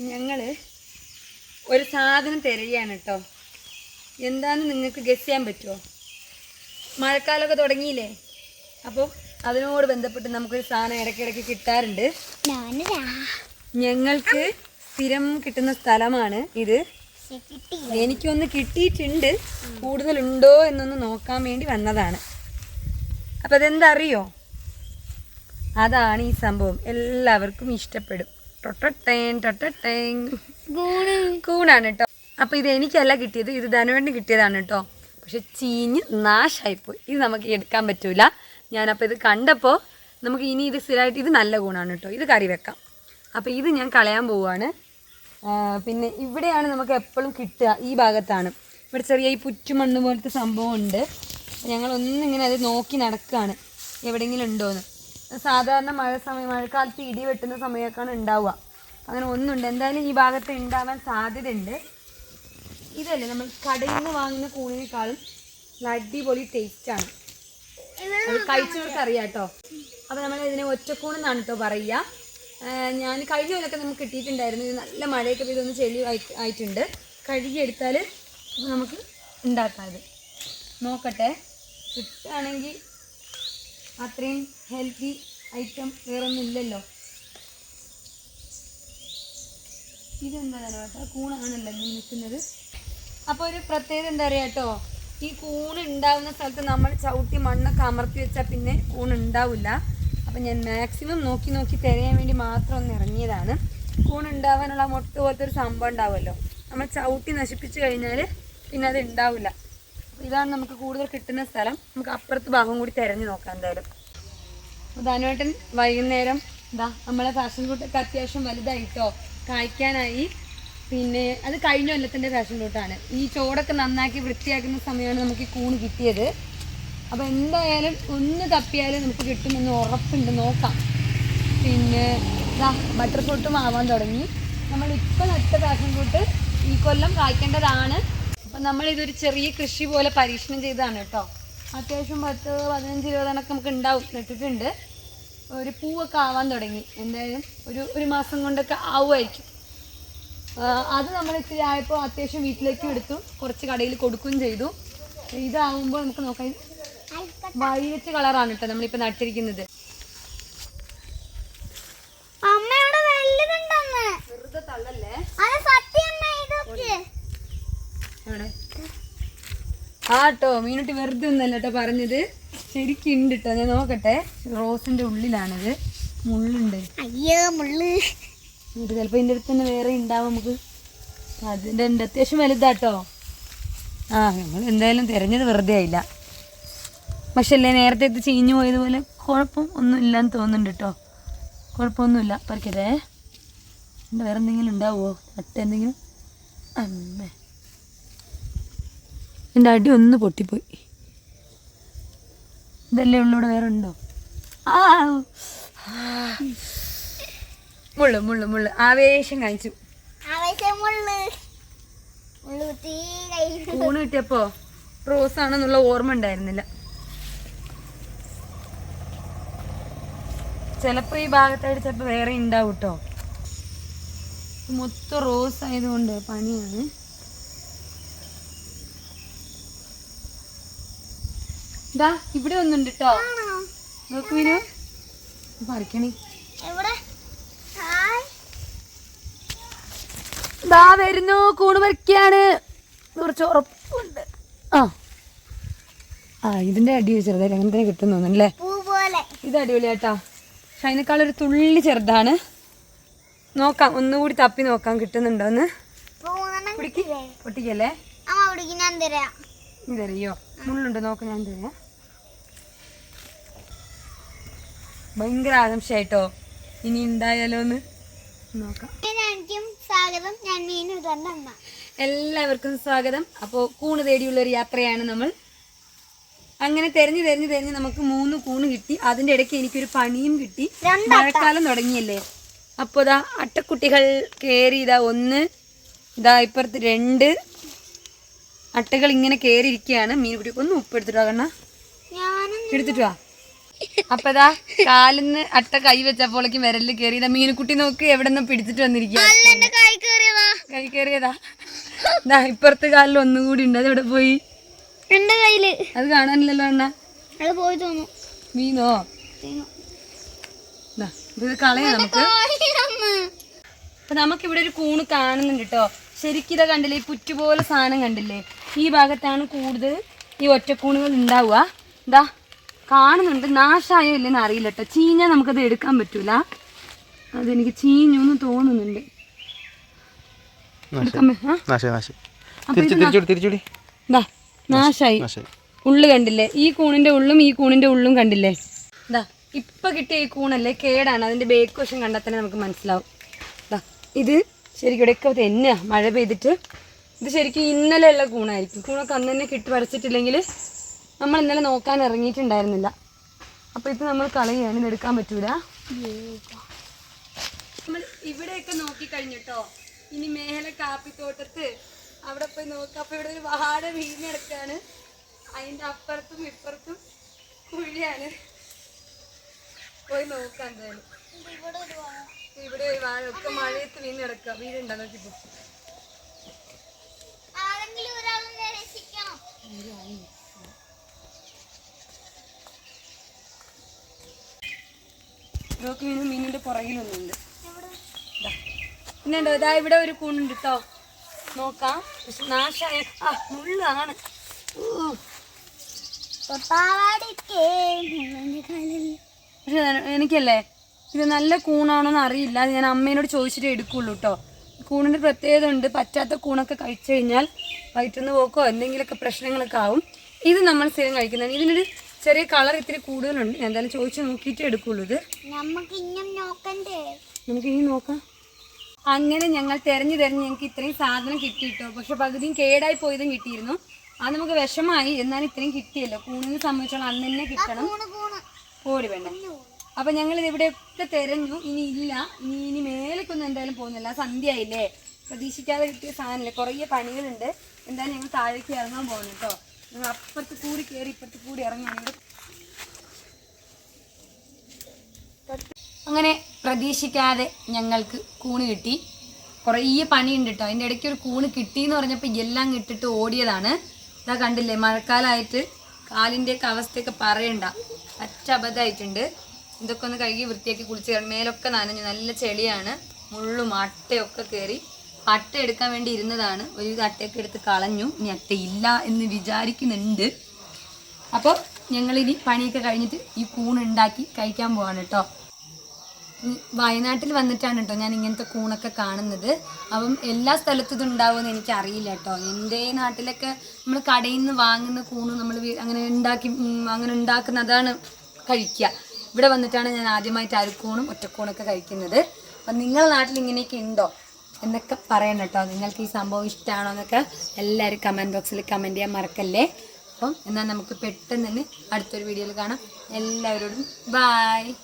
ഞങ്ങൾ ഒരു സാധനം തിരയാണ് കേട്ടോ എന്താണെന്ന് നിങ്ങൾക്ക് ഗസ് ചെയ്യാൻ പറ്റുമോ മഴക്കാലമൊക്കെ തുടങ്ങിയില്ലേ? അപ്പോൾ അതിനോട് ബന്ധപ്പെട്ട് നമുക്കൊരു സാധനം ഇടയ്ക്കിടയ്ക്ക് കിട്ടാറുണ്ട്. ഞങ്ങൾക്ക് സ്ഥിരം കിട്ടുന്ന സ്ഥലമാണ് ഇത്. എനിക്കൊന്ന് കിട്ടിയിട്ടുണ്ട്. കൂടുതലുണ്ടോ എന്നൊന്ന് നോക്കാൻ വേണ്ടി വന്നതാണ്. അപ്പം അതെന്തറിയോ? അതാണ് ഈ സംഭവം. എല്ലാവർക്കും ഇഷ്ടപ്പെടും. ടൊട്ടട്ടേൻ ടൊട്ടട്ടേൻ ഗൂണ് കൂണാണ് കേട്ടോ അപ്പോൾ ഇത് എനിക്കല്ല കിട്ടിയത് ഇത് ധനുവേണ്ടി കിട്ടിയതാണ് കേട്ടോ പക്ഷെ ചീഞ്ഞ് പോയി ഇത് നമുക്ക് എടുക്കാൻ പറ്റൂല. ഞാനപ്പോൾ ഇത് കണ്ടപ്പോൾ നമുക്ക് ഇനി ഇത് സ്ഥിരമായിട്ട് ഇത് നല്ല കൂണാണ് കേട്ടോ ഇത് കറി വെക്കാം. അപ്പോൾ ഇത് ഞാൻ കളയാൻ പോവുകയാണ് പിന്നെ ഇവിടെയാണ് നമുക്ക് എപ്പോഴും കിട്ടുക ഈ ഭാഗത്താണ്. ഇവിടെ ചെറിയ ഈ പുറ്റുമണ്ണ് പോലത്തെ സംഭവം ഉണ്ട് ഞങ്ങൾ ഒന്നിങ്ങനെ അത് നോക്കി നടക്കുകയാണ് എവിടെയെങ്കിലും ഉണ്ടോയെന്ന് സാധാരണ മഴ സമയം മഴക്കാലത്ത് ഇടി വെട്ടുന്ന സമയമൊക്കെയാണ് ഉണ്ടാവുക. അങ്ങനെ ഒന്നുണ്ട്. എന്തായാലും ഈ ഭാഗത്ത് ഉണ്ടാവാൻ സാധ്യതയുണ്ട്. ഇതല്ലേ നമ്മൾ കടയിൽ നിന്ന് വാങ്ങുന്ന കൂണിനേക്കാളും അടിപൊളി ടേസ്റ്റ് ആണ്. കഴിച്ചവർക്ക് അറിയാം കേട്ടോ അപ്പോൾ നമ്മൾ ഇതിനെ ഒറ്റക്കൂണെന്നാണ് കേട്ടോ പറയുക ഞാൻ കഴിഞ്ഞ പോലൊക്കെ നമുക്ക് കിട്ടിയിട്ടുണ്ടായിരുന്നു. ഇത് നല്ല മഴയൊക്കെ ഇതൊന്ന് ചെളി ആയിട്ടുണ്ട്. കഴുകിയെടുത്താൽ നമുക്ക് ഉണ്ടാക്കാം ഇത് നോക്കട്ടെ. കിട്ടുകയാണെങ്കിൽ അത്രയും ഹെൽത്തി ഐറ്റം വേറൊന്നും ഇല്ലല്ലോ ഇതെന്താ കേട്ടോ കൂണാണല്ലോ ഇങ്ങനെ നിൽക്കുന്നത്. അപ്പോൾ ഒരു പ്രത്യേകത എന്താ പറയുക കേട്ടോ? ഈ കൂണ് ഉണ്ടാവുന്ന സ്ഥലത്ത് നമ്മൾ ചവിട്ടി മണ്ണൊക്കെ അമർത്തി വെച്ചാൽ പിന്നെ കൂണ് ഉണ്ടാവില്ല. അപ്പം ഞാൻ മാക്സിമം നോക്കി നോക്കി തിരയാൻ വേണ്ടി മാത്രം ഒന്ന് ഇറങ്ങിയതാണ്. കൂണ് ഉണ്ടാവാനുള്ള മുട്ട പോലത്തെ ഒരു സംഭവം ഉണ്ടാവുമല്ലോ. നമ്മൾ ചവിട്ടി നശിപ്പിച്ചു കഴിഞ്ഞാൽ പിന്നെ അത് ഉണ്ടാവില്ല. ഇതാണ് നമുക്ക് കൂടുതൽ കിട്ടുന്ന സ്ഥലം. നമുക്ക് അപ്പുറത്ത് ഭാഗം കൂടി തിരഞ്ഞു നോക്കാം എന്തായാലും. ധനുവേട്ടൻ വൈകുന്നേരം എന്താ നമ്മളെ ഫാഷൻ കൂട്ടൊക്കെ അത്യാവശ്യം വലുതായിട്ടോ കായ്ക്കാനായി. പിന്നെ അത് കഴിഞ്ഞ കൊല്ലത്തിന്റെ ഫാഷൻ ഫ്രൂട്ടാണ് ഈ ചോടൊക്കെ നന്നാക്കി വൃത്തിയാക്കുന്ന സമയമാണ് നമുക്ക് ഈ കൂണ് കിട്ടിയത്. അപ്പോൾ എന്തായാലും ഒന്ന് തപ്പിയാലും നമുക്ക് കിട്ടുമെന്ന് ഉറപ്പുണ്ട്. നോക്കാം. പിന്നെ ബട്ടർ ഫ്രൂട്ടും ആവാൻ തുടങ്ങി. നമ്മൾ ഇപ്പോൾ നട്ട ഫാഷൻ ഫ്രൂട്ട് ഈ കൊല്ലം കായ്ക്കേണ്ടതാണ്. അപ്പം നമ്മൾ ഇതൊരു ചെറിയ കൃഷി പോലെ പരീക്ഷണം ചെയ്തതാണ് കേട്ടോ. അത്യാവശ്യം പത്ത് പതിനഞ്ച് ഇരുപതെണ്ണൊക്കെ നമുക്ക് ഉണ്ടാവും. നട്ടിട്ടുണ്ട്. ഒരു പൂവൊക്കെ ആവാൻ തുടങ്ങി. എന്തായാലും ഒരു ഒരു മാസം കൊണ്ടൊക്കെ ആവുമായിരിക്കും. അത് നമ്മൾ ഇത്തിരി ആയപ്പോൾ അത്യാവശ്യം വീട്ടിലേക്കും എടുത്തു. കുറച്ച് കടയിൽ കൊടുക്കുകയും ചെയ്തു. ഇതാവുമ്പോൾ നമുക്ക് നോക്കാം. വൈലറ്റ് കളറാണ് കേട്ടോ നമ്മളിപ്പോൾ നട്ടിരിക്കുന്നത്. ആട്ടോ ആ കേട്ടോ മീനുട്ടി വെറുതെ ഒന്നല്ല കേട്ടോ പറഞ്ഞത്. ശരിക്കും ഉണ്ട് കേട്ടോ ഞാൻ നോക്കട്ടെ. റോസിന്റെ ഉള്ളിലാണിത്. മുള്ളുണ്ട്. അയ്യോ മുള്ളു. ഇത് ചിലപ്പോൾ ഇതിന്റെ അടുത്ത് തന്നെ വേറെ ഉണ്ടാവും നമുക്ക്. അതിന്റെ ഉണ്ട് അത്യാവശ്യം വലുതാട്ടോ. ആ നമ്മൾ എന്തായാലും തിരഞ്ഞത് വെറുതെ ആയില്ല. പക്ഷെ അല്ലേ നേരത്തെ ഇത് ചീഞ്ഞു പോയതുപോലെ കുഴപ്പം ഒന്നും ഇല്ലാന്ന് തോന്നുന്നുണ്ട് കേട്ടോ കുഴപ്പമൊന്നുമില്ല. പറിക്കതേ എന്താ വേറെ എന്തെങ്കിലും ഉണ്ടാവുമോ അട്ടെന്തെങ്കിലും അമ്മേ. എന്റെ അടി ഒന്ന് പൊട്ടിപ്പോയി. ഇതല്ലേ ഉള്ളൂടെ വേറെ ഉണ്ടോ? ആ. മുള്ളു മുള്ളു മുള്ളു. ആവേശം കാണിച്ചു ഊണ് കിട്ടിയപ്പോ റോസ് ആണെന്നുള്ള ഓർമ്മ ഉണ്ടായിരുന്നില്ല. ചിലപ്പോ ഈ ഭാഗത്തായിട്ട് ചിലപ്പോ വേറെ ഉണ്ടാവും കേട്ടോ മൊത്തം റോസ് ആയതുകൊണ്ട് പണിയാണ് ഇതാ ഇവിടെ ഒന്നുണ്ട് കേട്ടോ നോക്ക് വിനു പറിക്കണേ. ദാ വരുന്നു. കൂണ് പറിക്കാണ്. കുറച്ച് ഉറപ്പുണ്ട്. ആ. ആ ഇതിന്റെ അടി ചെറുതായി അങ്ങനെ തന്നെ കിട്ടുന്നു തോന്നുന്നല്ലേ ഇത് അടിപൊളിയാട്ടാ. പക്ഷെ അതിനേക്കാൾ ഒരു തുള്ളി ചെറുതാണ്. നോക്കാം ഒന്നുകൂടി തപ്പി നോക്കാം കിട്ടുന്നുണ്ടോന്ന് എന്ന്. പൊട്ടിക്കല്ലേ? ഇതറിയോ മുള്ളുണ്ട്. നോക്കാം ഞാൻ തരാം. ഭയങ്കര ആകാംക്ഷയായിട്ടോ? ഇനി ഉണ്ടായാലോന്ന് നോക്കാം. സ്വാഗതം. ഞാൻ മീനു അമ്മ. എല്ലാവർക്കും സ്വാഗതം. അപ്പോൾ കൂണ് തേടിയുള്ള ഒരു യാത്രയാണ് നമ്മൾ. അങ്ങനെ തെരഞ്ഞു തെരഞ്ഞു തെരഞ്ഞ് നമുക്ക് മൂന്ന് കൂണ് കിട്ടി. അതിന്റെ ഇടയ്ക്ക് എനിക്കൊരു പണിയും കിട്ടി. മഴക്കാലം തുടങ്ങിയല്ലേ. അപ്പോൾ ഇതാ അട്ടക്കുട്ടികൾ കയറി ഇതാ ഒന്ന് ഇതാ ഇപ്പുറത്ത് രണ്ട്. അട്ടകൾ ഇങ്ങനെ കയറിയിരിക്കുകയാണ് മീൻ കുട്ടി ഒന്ന് ഉപ്പ് എടുത്തിട്ടോ കണ്ണ. എടുത്തിട്ട് അപ്പതാ കാലിന്ന് അട്ട കൈ വെച്ചപ്പോഴേക്കും വിരലിൽ കയറിയതാ മീനുക്കുട്ടി നോക്ക് എവിടെ നിന്ന് പിടിച്ചിട്ട് വന്നിരിക്കുക കൈ കയറിയതാ ദാ ഇപ്പുറത്തെ കാലിൽ ഒന്നുകൂടി ഉണ്ട് അത് എവിടെ പോയി? എന്റെ കയ്യിൽ അത് കാണാനില്ലല്ലോ അണ്ണ. അത് പോയി തോന്നുന്നു. മീനോ? ഇത് കളയാം നമുക്ക്. അപ്പൊ നമുക്ക് ഇവിടെ ഒരു കൂണ് കാണുന്നുണ്ട് കേട്ടോ ശരിക്കും ഇതാ കണ്ടില്ലേ ഈ പുറ്റുപോലെ സാധനം കണ്ടില്ലേ? ഈ ഭാഗത്താണ് കൂടുതൽ ഈ ഒറ്റക്കൂണുകൾ ഉണ്ടാവുക. എന്താ കാണുന്നുണ്ട്. നാശായോ ഇല്ലെന്ന് അറിയില്ല കേട്ടോ ചീഞ്ഞാൽ നമുക്കത് എടുക്കാൻ പറ്റൂല. അതെനിക്ക് ചീഞ്ഞു എന്ന് തോന്നുന്നുണ്ട്. നാശായി. നാശം ഉള്ളു കണ്ടില്ലേ? ഈ കൂണിന്റെ ഉള്ളും ഈ കൂണിന്റെ ഉള്ളും കണ്ടില്ലേ? ഇതാ ഇപ്പൊ കിട്ടിയ ഈ കൂണല്ലേ കേടാണ്. അതിന്റെ ബേക്ക് വശം കണ്ടാൽ തന്നെ നമുക്ക് മനസ്സിലാവും. ഇത് ശരിക്കും ഇവിടെ തന്നെയാ. മഴ പെയ്തിട്ട് ഇത് ശരിക്കും ഇന്നലെയുള്ള കൂണായിരിക്കും. കൂണൊക്കെ അന്ന് തന്നെ കിട്ടി പറിച്ചിട്ടില്ലെങ്കിൽ നമ്മൾ ഇന്നലെ നോക്കാൻ ഇറങ്ങിയിട്ടുണ്ടായിരുന്നില്ല. അപ്പൊ ഇത് നമ്മൾ കളയാണ് ഇത് എടുക്കാൻ പറ്റൂല. നമ്മൾ ഇവിടെയൊക്കെ നോക്കി കഴിഞ്ഞിട്ടോ? ഇനി മേലെ കാപ്പിത്തോട്ടത്ത് അവിടെ പോയി നോക്കാം. അപ്പൊ ഇവിടെ ഒരു വാട വീണെടുക്കാണ് അതിന്റെ അപ്പുറത്തും ഇപ്പുറത്തും കുഴിയാണ്. പോയി നോക്കാം എന്തായാലും. ഇവിടെ ഒരു വാഴ. ഒക്കെ മഴയത്ത് വീണെടുക്കുക വീടുണ്ടോ നോക്കിപ്പോ ഇതൊക്കെ മീനും മീനിന്റെ പുറകിലൊന്നുണ്ട്. ദാ. പിന്നെ ഉണ്ടോ ഇതാ ഇവിടെ ഒരു കൂണുണ്ട് കേട്ടോ നോക്കാം. നാശായ ആ മുള്ളാണ്. പക്ഷെ എനിക്കല്ലേ ഇത് നല്ല കൂണാണോന്ന് അറിയില്ല. അത് ഞാൻ അമ്മേനോട് ചോദിച്ചിട്ട് എടുക്കുള്ളൂ കേട്ടോ കൂണിന്റെ പ്രത്യേകത ഉണ്ട്. പറ്റാത്ത കൂണൊക്കെ കഴിച്ചു കഴിഞ്ഞാൽ വയറ്റുന്ന പോക്കോ എന്തെങ്കിലുമൊക്കെ പ്രശ്നങ്ങളൊക്കെ ആവും. ഇത് നമ്മൾ സ്ഥിരം കഴിക്കുന്നതാണ്. ഇതിനൊരു ചെറിയ കളർ ഇത്തിരി കൂടുതലുണ്ട്. ഞാൻ എന്തായാലും ചോദിച്ചു നോക്കിയിട്ട് എടുക്കുള്ളൂ ഇത്. നമുക്ക് നോക്കണ്ടേ? നമുക്ക് ഇനി നോക്കാം. അങ്ങനെ ഞങ്ങൾ തെരഞ്ഞു തെരഞ്ഞ് ഞങ്ങൾക്ക് ഇത്രയും സാധനം കിട്ടിയിട്ടോ. പക്ഷെ പകുതിയും കേടായി പോയതും കിട്ടിയിരുന്നു. അത് നമുക്ക് വിഷമായി. എന്നാലും ഇത്രയും കിട്ടിയല്ലോ. കൂണിനെ സംബന്ധിച്ചോളം അന്ന് തന്നെ കിട്ടണം. കോടി വേണ്ട. അപ്പൊ ഞങ്ങൾ ഇത് ഇവിടെയൊക്കെ തെരഞ്ഞു. ഇനി ഇല്ല. ഇനി ഇനി മേലേക്കൊന്നും എന്തായാലും പോകുന്നില്ല. സന്ധ്യ ആയില്ലേ പ്രതീക്ഷിക്കാതെ കിട്ടിയ സാധനമില്ലേ? കുറേ പണികളുണ്ട്. എന്തായാലും ഞങ്ങൾ താഴേക്ക് ഇറങ്ങാൻ പോകുന്നു കേട്ടോ. ഞങ്ങൾ അപ്പുറത്ത് കൂടി കയറി ഇപ്പുറത്ത് കൂടി ഇറങ്ങാണ് അങ്ങനെ പ്രതീക്ഷിക്കാതെ ഞങ്ങൾക്ക് കൂണ് കിട്ടി. കുറേ പണിയുണ്ട് കേട്ടോ അതിന്റെ ഇടയ്ക്ക് ഒരു കൂണ് കിട്ടി എന്ന് പറഞ്ഞപ്പോൾ എല്ലാം ഇട്ടിട്ട് ഓടിയതാണ്. ഇതാ കണ്ടില്ലേ മഴക്കാലമായിട്ട് കാലിന്റെയൊക്കെ അവസ്ഥയൊക്കെ പറയണ്ട. പച്ച അബദ്ധമായിട്ടുണ്ട് ഇതൊക്കെ ഒന്ന് കഴുകി വൃത്തിയാക്കി കുളിച്ച് മേലൊക്കെ നനഞ്ഞു നല്ല ചെളിയാണ്. മുള്ളും അട്ടയൊക്കെ കയറി. അട്ട എടുക്കാൻ വേണ്ടി ഇരുന്നതാണ്. ഒരു അട്ടയൊക്കെ എടുത്ത് കളഞ്ഞു. ഇനി അട്ടയില്ല എന്ന് വിചാരിക്കുന്നുണ്ട്. അപ്പോൾ ഞങ്ങളിനി പണിയൊക്കെ കഴിഞ്ഞിട്ട് ഈ കൂണുണ്ടാക്കി കഴിക്കാൻ പോവാണ് കേട്ടോ. വയനാട്ടിൽ വന്നിട്ടാണ് കേട്ടോ ഞാൻ ഇങ്ങനത്തെ കൂണൊക്കെ കാണുന്നത്. അപ്പം എല്ലാ സ്ഥലത്തും ഇത് ഉണ്ടാവുമെന്ന് എനിക്ക് അറിയില്ല കേട്ടോ. എന്റെ നാട്ടിലൊക്കെ നമ്മൾ കടയിൽ നിന്ന് വാങ്ങുന്ന കൂണ് നമ്മൾ അങ്ങനെ ഉണ്ടാക്കി അങ്ങനെ ഉണ്ടാക്കുന്ന അതാണ് കഴിക്കുക. ഇവിടെ വന്നിട്ടാണ് ഞാൻ ആദ്യമായിട്ട് അരക്കൂണും ഒറ്റക്കൂണൊക്കെ കഴിക്കുന്നത്. അപ്പം നിങ്ങളുടെ നാട്ടിൽ ഇങ്ങനെയൊക്കെ ഉണ്ടോ? എന്നൊക്കെ പറയണം കേട്ടോ. നിങ്ങൾക്ക് ഈ സംഭവം ഇഷ്ടമാണോ എന്നൊക്കെ എല്ലാവരും കമന്റ് ബോക്സിൽ കമന്റ് ചെയ്യാൻ മറക്കല്ലേ? അപ്പം എന്നാൽ നമുക്ക് പെട്ടെന്ന് തന്നെ അടുത്തൊരു വീഡിയോയിൽ കാണാം. എല്ലാവരോടും ബായ്